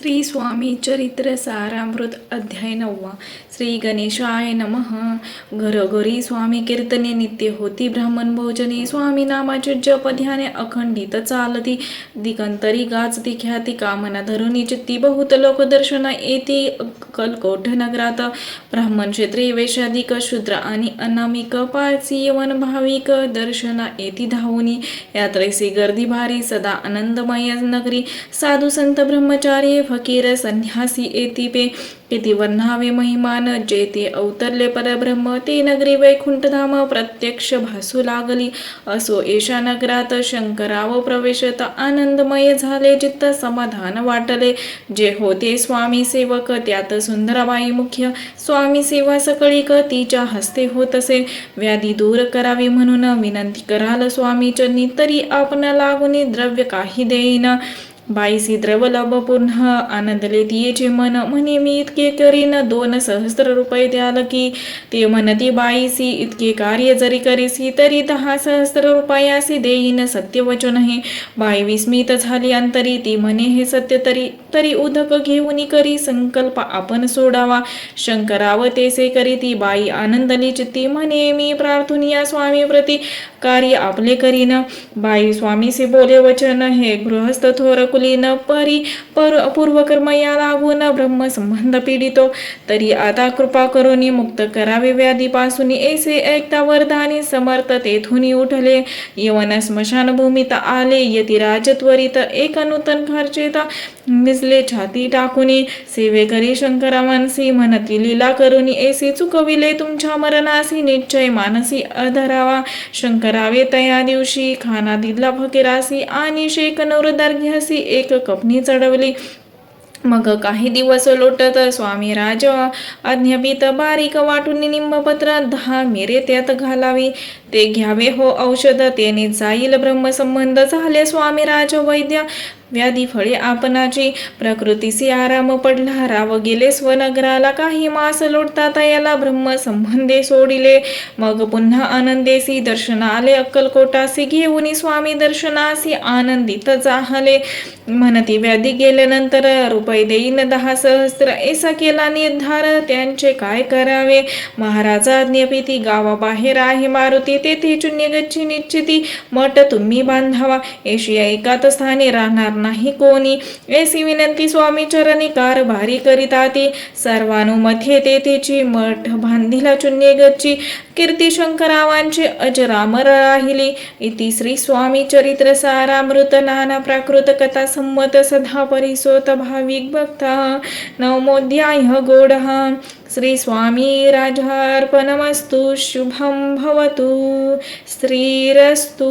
श्री स्वामी चरित्र सारामृत अध्याय नववा. श्री गणेशाय नमः. घरोघरी स्वामी कीर्तने नित्य होती ब्राह्मण भोजने. स्वामी नामाचे जप ध्याने अखंडित चालती. दिगंतरी गाजती ख्याती कामना धरुनी चित्ती बहुत लोक दर्शन येती. कलकोठ नगरात ब्राह्मण क्षेत्रे वेशाधिक शूद्र आणि अनामिक पारसी यवन भाविक दर्शना येती धावुनी. यात्रेसी गर्दी भारी सदा आनंदमय नगरी. साधू संत ब्रह्मचारी फकीर संन्यासी येती पे किती वर्णावे महिमान जे ते अवतरले परब्रह्म ते नगरी वैकुंठधाम प्रत्यक्ष भासू लागली असो येशा नगरात शंकराव प्रवेशत आनंदमय झाले चित्त समाधान वाटले जे होते स्वामी सेवक त्यात सुंदराबाई मुख्य स्वामी सेवा सकळीक तिच्या हस्ते होत असे व्याधी दूर करावी म्हणून विनंती कराल स्वामी चरणी तरी आपण लागून द्रव्य काही देईन बाईसी द्रवलभ पुन्हा आनंदले तियेचे मन. म्हणे मी इतके करीन दोन सहस्र रुपये द्याल की. ते म्हणते बाईसी इतके कार्य जरी करीसी तरी दहा सहस्र रुपयासी देईन सत्यवचन हे. बाई विस्मित झाली अंतरी ती म्हणे हे सत्य तरी तरी उदक घेऊन करी संकल्प आपण सोडावा. शंकराव तेसे करी. ती बाई आनंदली चित्ती म्हणे मी प्रार्थुनिया स्वामी प्रती कार्य आपले करीन. बाई स्वामीसी बोले वचन हे गृहस्थ थोर कुलीन परी पर पूर्वकर्म या लागून ब्रह्म संबंध पीडितो. तरी आता कृपा करून मुक्त करावे व्याधीपासून. ऐसे ऐकता वरदानी समर्थ तेथून उठले. यवन स्मशानभूमीत आले. यती त्वरित एक नूतन खर्चेत निजले छाती टाकुनी. सेवेकरी शंकरा मानसी म्हणती लीला करून. ऐसे चुकविले तुमच्या मरणासी. निश्चय मानसी अधरावा. शंकरावे तया दिवशी खाना दिला फकीरासी. आणि शेक नवरदार्घ्यासी एक कपनी चढवली. मग काही दिवस लोटत स्वामी राज आज्ञापित बारीक वाटून निंबपत्र दहा मिरे त्यात घालावी. ते घ्यावे हो औषध त्याने जाईल ब्रह्मसंबंध. झाले स्वामी राज वैद्य व्याधी फळे आपणाची. प्रकृतीसी आराम पडला राव गेले स्वनगराला काही मास लोटता तयाला ब्रह्म संबंधे सोडिले. मग पुन्हा आनंदेसी दर्शन आले अक्कलकोटासी घेऊन स्वामी दर्शनासी आनंदित जाहले. म्हणती व्याधी गेल्यानंतर रुपये देईन दहा सहस्त्र ऐसा केला निर्धार त्यांचे काय करावे? महाराजा आज्ञापिती गावाबाहेर आहे मारुती तेथे चुन्य गच्ची निश्चिती मठ तुम्ही बांधावा. एशिया एकात स्थानी राहणार नाही कोणी. ऐसी विनंती स्वामी चरणी कारभारी करीता ती सर्वानुमते तेथेची मठ बांधिला चुन्य गच्ची. कीर्ती शंकरावांची अजरामर राहिली. इति श्री स्वामी चरित्र सारामृत नाना प्राकृत कथा संमत सदा परिसोत भाविक भक्ता. नवमोध्याय गोड. श्री स्वामी राजार्पणमस्तु शुभं भवतु श्रीरस्तु